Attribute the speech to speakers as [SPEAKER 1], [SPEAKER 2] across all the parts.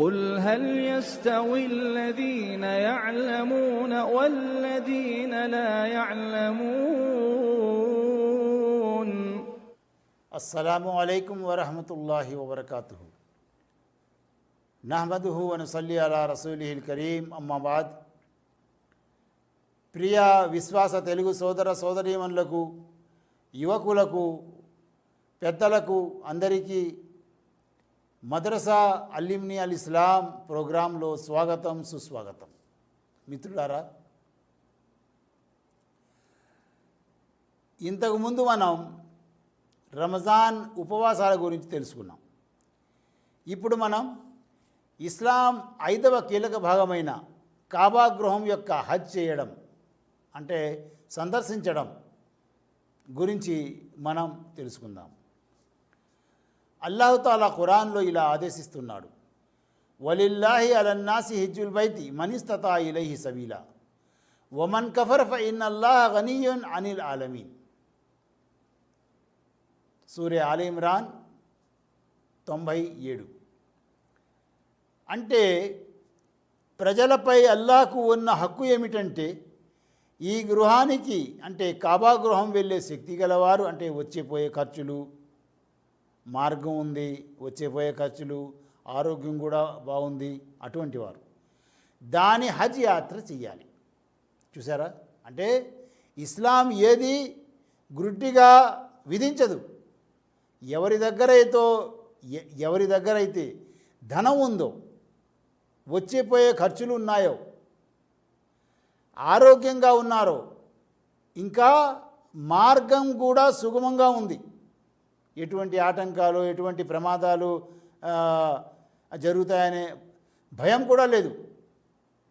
[SPEAKER 1] قل هل يستوي الذين يعلمون والذين لا يعلمون
[SPEAKER 2] అస్సలాము అలైకుం వరహమతుల్లాహి వబర్కాతు నహ్మదుహు వనుసల్లి అలా రసూలిహిల్ కరీం అమ్మాబాద్ ప్రియ విశ్వాస తెలుగు సోదర సోదరీమణులకు యువకులకు పెద్దలకు అందరికీ మదరసా అల్లిమ్ని అల్ ఇస్లాం ప్రోగ్రాంలో స్వాగతం సుస్వాగతం. మిత్రులారా ఇంతకుముందు మనం రమజాన్ ఉపవాసాల గురించి తెలుసుకున్నాం. ఇప్పుడు మనం ఇస్లాం ఐదవ కీలక భాగమైన కాబా గృహం యొక్క హజ్ చేయడం అంటే సందర్శించడం గురించి మనం తెలుసుకుందాం. అల్లాహుతాలా ఖురాన్లో ఇలా ఆదేశిస్తున్నాడు. వలిల్లాహి అలన్నాసి హిజ్జుల్ బైతి మనిస్తతా ఇలైహి సబీలా. వమన్ కఫర్ ఫ ఇన్ అల్లాహ్ గనీయున్ అనిల్ ఆలమీన్. సూర్య ఆలి ఇమ్రాన్ తొంభై ఏడు. అంటే ప్రజలపై అల్లాహకు ఉన్న హక్కు ఏమిటంటే ఈ గృహానికి అంటే కాబా గృహం వెళ్ళే శక్తి గలవారు అంటే వచ్చిపోయే ఖర్చులు మార్గం ఉంది వచ్చేపోయే ఖర్చులు ఆరోగ్యం కూడా బాగుంది అటువంటి వారు. దాని హజ్ యాత్ర చెయ్యాలి. చూసారా? అంటే ఇస్లాం ఏది గ్రుడ్డిగా విధించదు. ఎవరి దగ్గరైతో ఎవరి దగ్గర అయితే ధనం ఉందో వచ్చేపోయే ఖర్చులు ఉన్నాయో ఆరోగ్యంగా ఉన్నారో ఇంకా మార్గం కూడా సుగమంగా ఉంది. ఎటువంటి ఆటంకాలు ఎటువంటి ప్రమాదాలు జరుగుతాయనే భయం కూడా లేదు.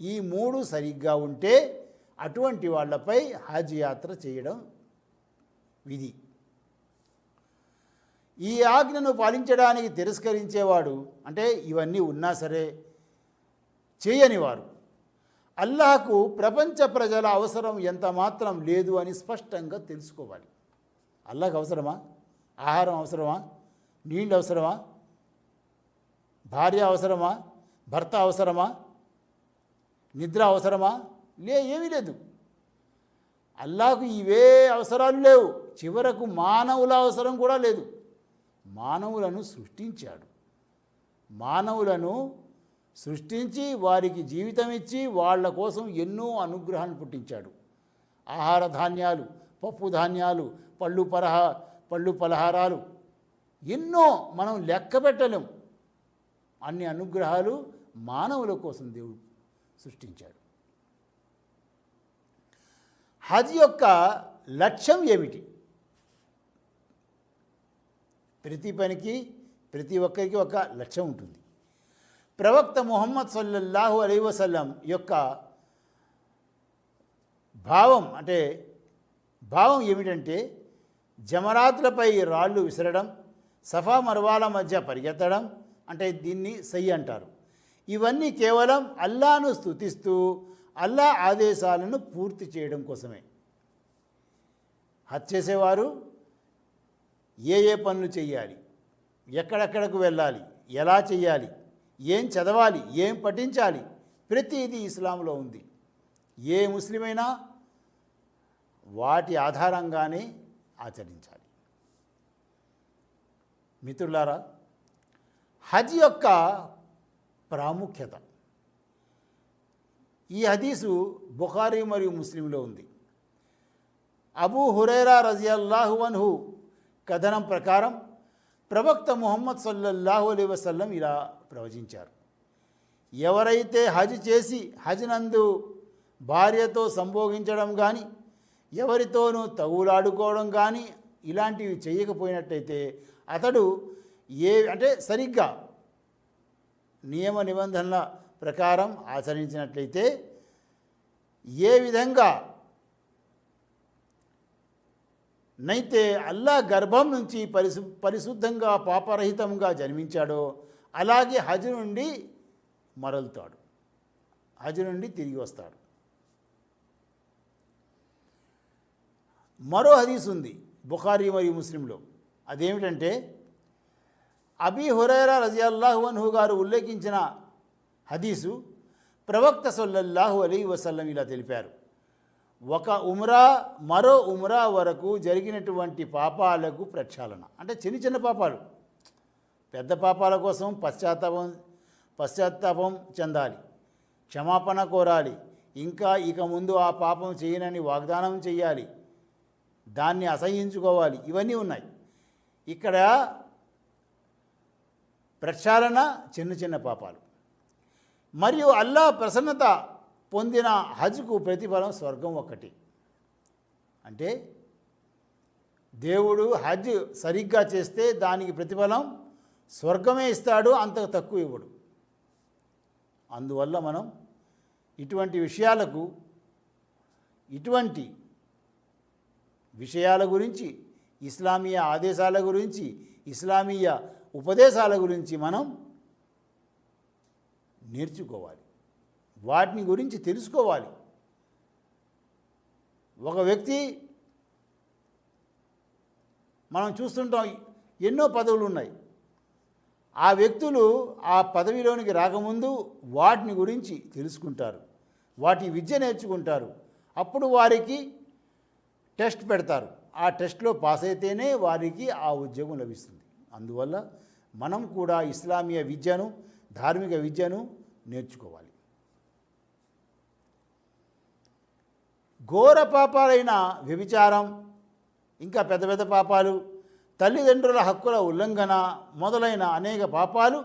[SPEAKER 2] ఈ మూడు సరిగ్గా ఉంటే అటువంటి వాళ్ళపై హజ్ యాత్ర చేయడం విధి. ఈ ఆజ్ఞను పాలించడానికి తిరస్కరించేవాడు అంటే ఇవన్నీ ఉన్నా సరే చేయని వారు. అల్లాహకు ప్రపంచ ప్రజల అవసరం ఎంత మాత్రం లేదు అని స్పష్టంగా తెలుసుకోవాలి. అల్లాహకు అవసరమా? ఆహారం అవసరమా? నీళ్ళు అవసరమా? భార్య అవసరమా? భర్త అవసరమా? నిద్ర అవసరమా? లే ఏమీ లేదు. అల్లాకు ఇవే అవసరాలు లేవు. చివరకు మానవుల అవసరం కూడా లేదు. మానవులను సృష్టించాడు. మానవులను సృష్టించి వారికి జీవితం ఇచ్చి వాళ్ళ కోసం ఎన్నో అనుగ్రహాన్ని పుట్టించాడు. ఆహార ధాన్యాలు పప్పు ధాన్యాలు పళ్ళు పరహా పళ్ళు పలహారాలు. ఎన్నో మనం లెక్క పెట్టలేం. అన్ని అనుగ్రహాలు మానవుల కోసం దేవుడు సృష్టించాడు. హజ్ యొక్క లక్ష్యం ఏమిటి? ప్రతి పనికి ప్రతి ఒక్కరికి ఒక లక్ష్యం ఉంటుంది. ప్రవక్త ముహమ్మద్ సల్లల్లాహు అలీ వసల్లం యొక్క భావం అంటే భావం ఏమిటంటే జమరాతులపై రాళ్ళు విసరడం సఫా మర్వాల మధ్య పరిగెత్తడం అంటే దీన్ని సై అంటారు. ఇవన్నీ కేవలం అల్లాను స్తుతిస్తూ అల్లా ఆదేశాలను పూర్తి చేయడం కోసమే. హత్య చేసేవారు ఏ ఏ పనులు చేయాలి ఎక్కడెక్కడకు వెళ్ళాలి ఎలా చేయాలి ఏం చదవాలి ఏం పఠించాలి ప్రతిదీ ఇస్లాంలో ఉంది. ఏ ముస్లిమైనా వాటి ఆధారంగానే ఆచరించాలి. మిత్రులారా హజ్ యొక్క ప్రాముఖ్యత. ఈ హదీసు బుఖారీ మరియు ముస్లింలో ఉంది. అబూ హురైరా రజియల్లాహు అన్హు కథనం ప్రకారం ప్రవక్త ముహమ్మద్ సల్లల్లాహు అలీ వసల్లం ఇలా ప్రవచించారు. ఎవరైతే హజ్ చేసి హజ్ నందు భార్యతో సంభోగించడం కానీ ఎవరితోనూ తగులాడుకోవడం కానీ ఇలాంటివి చేయకపోయినట్టయితే అతడు ఏ అంటే సరిగ్గా నియమ నిబంధనల ప్రకారం ఆచరించినట్లయితే ఏ విధంగా నైతే అల్లా గర్భం నుంచి పరిశు పరిశుద్ధంగా పాపరహితంగా జన్మించాడో అలాగే హజ్ నుండి మరలుతాడు. హజ్ నుండి తిరిగి వస్తాడు. మరో హదీస్ ఉంది బుఖారీ మరియు ముస్లింలో. అదేమిటంటే అబీ హురైరా రజియల్లాహు అన్హు గారు ఉల్లేఖించిన హదీసు ప్రవక్త సొల్లల్లాహు అలీ వసల్లం ఇలా తెలిపారు. ఒక ఉమ్రా మరో ఉమ్రా వరకు జరిగినటువంటి పాపాలకు ప్రక్షాళన. అంటే చిన్న చిన్న పాపాలు. పెద్ద పాపాల కోసం పశ్చాత్తాపం పశ్చాత్తాపం చెందాలి. క్షమాపణ కోరాలి. ఇంకా ఇక ముందు ఆ పాపం చేయనని వాగ్దానం చేయాలి దాన్ని అసహించుకోవాలి. ఇవన్నీ ఉన్నాయి. ఇక్కడ ప్రక్షాళన చిన్న చిన్న పాపాలు. మరియు అల్లా ప్రసన్నత పొందిన హజ్కు ప్రతిఫలం స్వర్గం ఒకటి. అంటే దేవుడు హజ్ సరిగ్గా చేస్తే దానికి ప్రతిఫలం స్వర్గమే ఇస్తాడు అంతకు తక్కువ ఇవ్వడు. అందువల్ల మనం ఇటువంటి విషయాలకు ఇటువంటి విషయాల గురించి ఇస్లామీయ ఆదేశాల గురించి ఇస్లామీయ ఉపదేశాల గురించి మనం నేర్చుకోవాలి. వాటిని గురించి తెలుసుకోవాలి. ఒక వ్యక్తి మనం చూస్తుంటాం ఎన్నో పదవులు ఉన్నాయి. ఆ వ్యక్తులు ఆ పదవిలోనికి రాకముందు వాటిని గురించి తెలుసుకుంటారు. వాటి విద్య నేర్చుకుంటారు. అప్పుడు వారికి టెస్ట్ పెడతారు. ఆ టెస్ట్లో పాస్ అయితేనే వారికి ఆ ఉద్యోగం లభిస్తుంది. అందువల్ల మనం కూడా ఇస్లామీయ విద్యను ధార్మిక విద్యను నేర్చుకోవాలి. ఘోర పాపాలైన వ్యభిచారం ఇంకా పెద్ద పెద్ద పాపాలు తల్లిదండ్రుల హక్కుల ఉల్లంఘన మొదలైన అనేక పాపాలు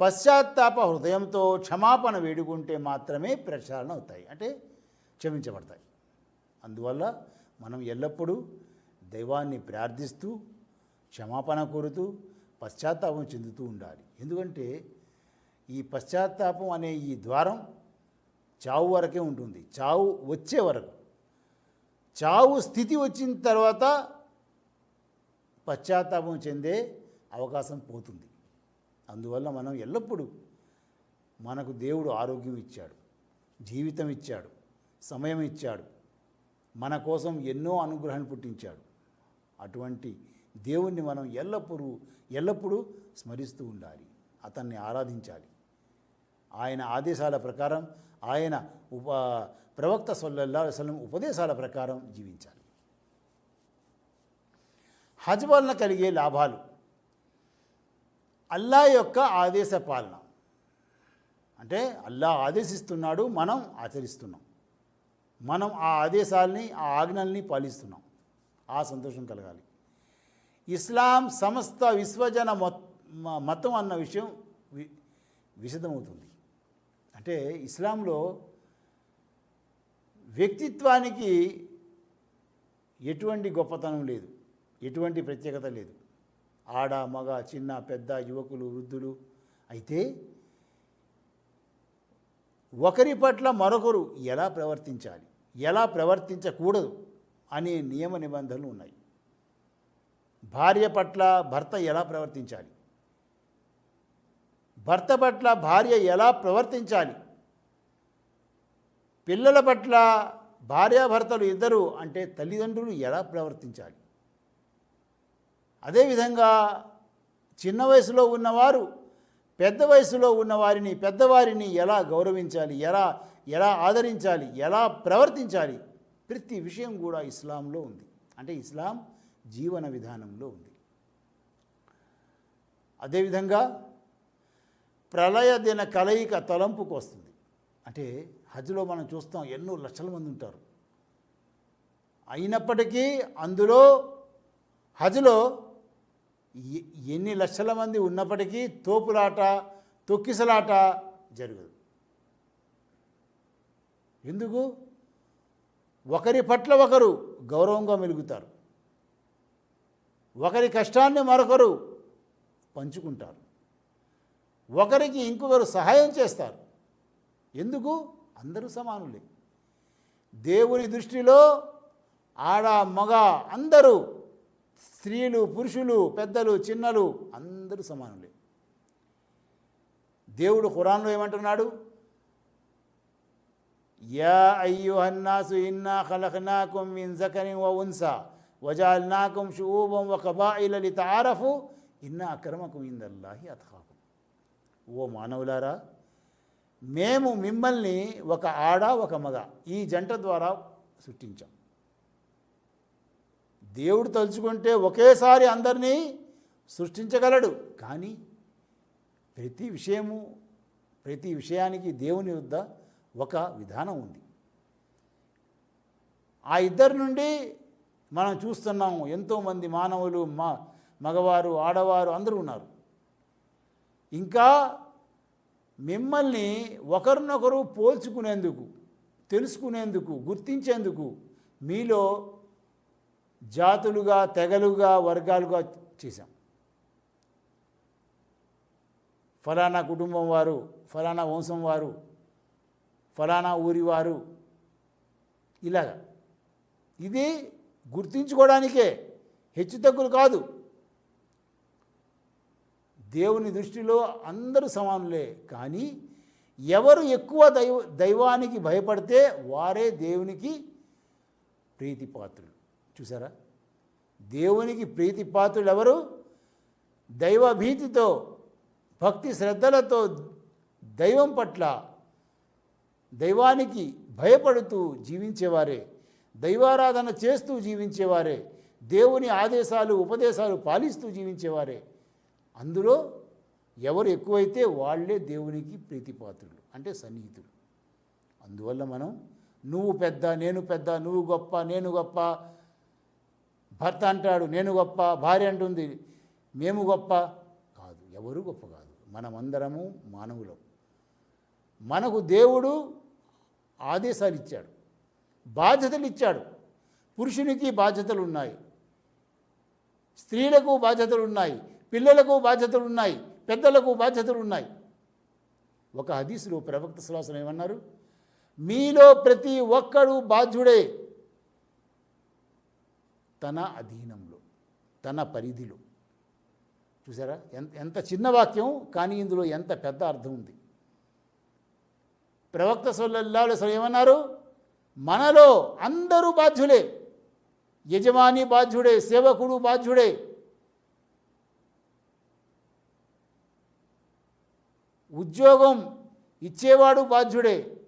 [SPEAKER 2] పశ్చాత్తాప హృదయంతో క్షమాపణ వేడుకుంటే మాత్రమే ప్రక్షాళన అవుతాయి. అంటే క్షమించబడతాయి. అందువల్ల మనం ఎల్లప్పుడూ దైవాన్ని ప్రార్థిస్తూ క్షమాపణ కోరుతూ పశ్చాత్తాపం చెందుతూ ఉండాలి. ఎందుకంటే ఈ పశ్చాత్తాపం అనే ఈ ద్వారం చావు వరకే ఉంటుంది. చావు వచ్చే వరకు. చావు స్థితి వచ్చిన తర్వాత పశ్చాత్తాపం చెందే అవకాశం పోతుంది. అందువల్ల మనం ఎల్లప్పుడూ మనకు దేవుడు ఆరోగ్యం ఇచ్చాడు జీవితం ఇచ్చాడు సమయం ఇచ్చాడు మన కోసం ఎన్నో అనుగ్రహాన్ని పుట్టించాడు. అటువంటి దేవుణ్ణి మనం ఎల్లప్పుడూ ఎల్లప్పుడూ స్మరిస్తూ ఉండాలి. అతన్ని ఆరాధించాలి. ఆయన ఆదేశాల ప్రకారం ఆయన ఉప ప్రవక్త సొల్లల్లా వసలం ఉపదేశాల ప్రకారం జీవించాలి. హజ్ వలన కలిగే లాభాలు. అల్లా యొక్క ఆదేశ పాలన. అంటే అల్లా ఆదేశిస్తున్నాడు మనం ఆచరిస్తున్నాం. మనం ఆ ఆదేశాల్ని ఆ ఆజ్ఞల్ని పాలిస్తున్నాం. ఆ సంతోషం కలగాలి. ఇస్లాం సమస్త విశ్వజన మొత్ మతం అన్న విషయం వి విశదమవుతుంది. అంటే ఇస్లాంలో వ్యక్తిత్వానికి ఎటువంటి గొప్పతనం లేదు. ఎటువంటి ప్రత్యేకత లేదు. ఆడ మగ చిన్న పెద్ద యువకులు వృద్ధులు అయితే ఒకరి పట్ల మరొకరు ఎలా ప్రవర్తించాలి? ఎలా ప్రవర్తించకూడదు? అనే నియమ నిబంధనలు ఉన్నాయి. భార్య పట్ల భర్త ఎలా ప్రవర్తించాలి? భర్త పట్ల భార్య ఎలా ప్రవర్తించాలి? పిల్లల పట్ల భార్యాభర్తలు ఇద్దరు అంటే తల్లిదండ్రులు ఎలా ప్రవర్తించాలి? అదేవిధంగా చిన్న వయసులో ఉన్నవారు పెద్ద వయసులో ఉన్నవారిని పెద్దవారిని ఎలా గౌరవించాలి? ఎలా ఎలా ఆదరించాలి? ఎలా ప్రవర్తించాలి? ప్రతి విషయం కూడా ఇస్లాంలో ఉంది. అంటే ఇస్లాం జీవన విధానంలో ఉంది. అదేవిధంగా ప్రళయ దిన కలయిక తలంపుకు వస్తుంది. అంటే హజ్లో మనం చూస్తాం ఎన్నో లక్షల మంది ఉంటారు. అయినప్పటికీ అందులో హజ్లో ఎన్ని లక్షల మంది ఉన్నప్పటికీ తోపులాట తొక్కిసలాట జరగదు. ఎందుకు? ఒకరి పట్ల ఒకరు గౌరవంగా మెలుగుతారు. ఒకరి కష్టాన్ని మరొకరు పంచుకుంటారు. ఒకరికి ఇంకొకరు సహాయం చేస్తారు. ఎందుకు? అందరూ సమానులే. దేవుని దృష్టిలో ఆడ మగ అందరూ స్త్రీలు పురుషులు పెద్దలు చిన్నలు అందరూ సమానులే. దేవుడు ఖురాన్లో ఏమంటున్నాడు? యా అయ్యుహన్నాసు ఇన్నా ఖలఖనాకుం మిన్ జకరిన్ వ ఉన్సా వజాల్నాకుం షుఊబం వ కబాయిల లితారఫు ఇన్నా అక్రమకుం ఇందల్లాహి అత్ఖాకుం ఓ మానవులారా మేము మిమ్మల్ని ఒక ఆడ ఒక మగ ఈ జంట ద్వారా సృష్టించాం. దేవుడు తలుచుకుంటే ఒకేసారి అందరినీ సృష్టించగలడు. కానీ ప్రతి విషయము ప్రతి విషయానికి దేవుని వద్ద ఒక విధానం ఉంది. ఆ ఇద్దరి నుండి మనం చూస్తున్నాము ఎంతోమంది మానవులు మా మగవారు ఆడవారు అందరూ ఉన్నారు. ఇంకా మిమ్మల్ని ఒకరినొకరు పోల్చుకునేందుకు తెలుసుకునేందుకు గుర్తించేందుకు మీలో జాతులుగా తెగలుగా వర్గాలుగా చేశాం. ఫలానా కుటుంబం వారు ఫలానా వంశం వారు ఫలానా ఊరి వారు ఇలాగా. ఇది గుర్తించుకోవడానికే హెచ్చుతగ్గులు కాదు. దేవుని దృష్టిలో అందరూ సమానులే కానీ ఎవరు ఎక్కువ దైవ దైవానికి భయపడితే వారే దేవునికి ప్రీతిపాత్రులు. చూసారా? దేవునికి ప్రీతిపాత్రులు ఎవరు దైవభీతితో భక్తి శ్రద్ధలతో దైవం పట్ల దైవానికి భయపడుతూ జీవించేవారే దైవారాధన చేస్తూ జీవించేవారే దేవుని ఆదేశాలు ఉపదేశాలు పాలిస్తూ జీవించేవారే. అందులో ఎవరు ఎక్కువైతే వాళ్ళే దేవునికి ప్రీతిపాత్రులు అంటే సన్నిహితులు. అందువల్ల మనం నువ్వు పెద్ద నేను పెద్ద నువ్వు గొప్ప నేను గొప్ప భర్త అంటాడు నేను గొప్ప భార్య అంటుంది. మేము గొప్ప? కాదు ఎవరు గొప్ప కాదు. మనమందరము మానవులం. మనకు దేవుడు ఆదేశాలు ఇచ్చాడు బాధ్యతలు ఇచ్చాడు. పురుషునికి బాధ్యతలు ఉన్నాయి స్త్రీలకు బాధ్యతలు ఉన్నాయి పిల్లలకు బాధ్యతలు ఉన్నాయి పెద్దలకు బాధ్యతలు ఉన్నాయి. ఒక హదీసులో ప్రవక్త శ్వాసనం ఏమన్నారు? మీలో ప్రతి ఒక్కడు బాధ్యుడే. తన అధీనంలో తన పరిధిలో. చూసారా? ఎంత ఎంత చిన్న వాక్యం కానీ ఇందులో ఎంత పెద్ద అర్థం ఉంది. ప్రవక్త సొల్లల్లాహు అసలు ఏమన్నారు? మనలో అందరూ బాధ్యులే. యజమాని బాధ్యుడే సేవకుడు బాధ్యుడే. ఉద్యోగం ఇచ్చేవాడు బాధ్యుడే.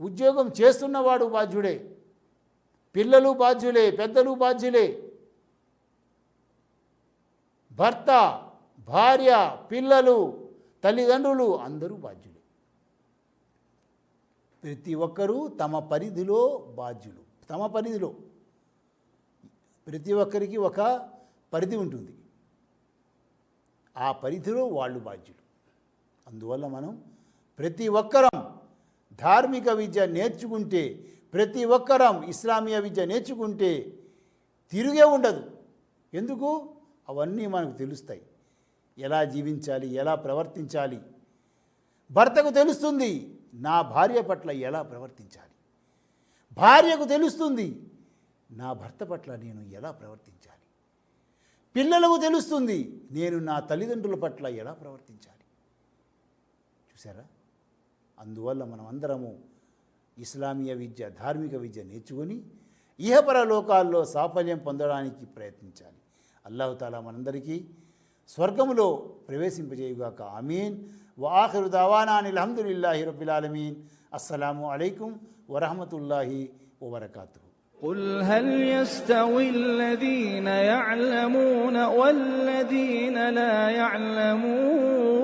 [SPEAKER 2] ఉద్యోగం చేస్తున్నవాడు బాధ్యుడే. పిల్లలు బాధ్యులే పెద్దలు బాధ్యులే. భర్త భార్య పిల్లలు తల్లిదండ్రులు అందరూ బాధ్యులే. ప్రతి ఒక్కరూ తమ పరిధిలో బాధ్యులు తమ పరిధిలో. ప్రతి ఒక్కరికి ఒక పరిధి ఉంటుంది. ఆ పరిధిలో వాళ్ళు బాధ్యులు. అందువల్ల మనం ప్రతి ఒక్కరం ధార్మిక విద్య నేర్చుకుంటే ప్రతి ఒక్కరం ఇస్లామీయ విద్య నేర్చుకుంటే తిరిగే ఉండదు. ఎందుకు? అవన్నీ మనకు తెలుస్తాయి. ఎలా జీవించాలి? ఎలా ప్రవర్తించాలి? భర్తకు తెలుస్తుంది నా భార్య పట్ల ఎలా ప్రవర్తించాలి? భార్యకు తెలుస్తుంది నా భర్త పట్ల నేను ఎలా ప్రవర్తించాలి? పిల్లలకు తెలుస్తుంది నేను నా తల్లిదండ్రుల పట్ల ఎలా ప్రవర్తించాలి? చూసారా అందువల్ల మనం అందరము ఇస్లామీయ విద్య ధార్మిక విద్య నేర్చుకొని ఇహపర లోకాల్లో సాఫల్యం పొందడానికి ప్రయత్నించాలి అల్లాహతాలా మనందరికీ స్వర్గములో ప్రవేశింపజేయుగాక అమీన్ వాఖరు దావానా అల్హమ్దులిల్లాహి రబ్బిల్ ఆలమీన్ అస్సలాము అలైకుం వరహమతుల్లాహి వబర్కాతుహు
[SPEAKER 1] قل هل يستوي الذين يعلمون والذين لا يعلمون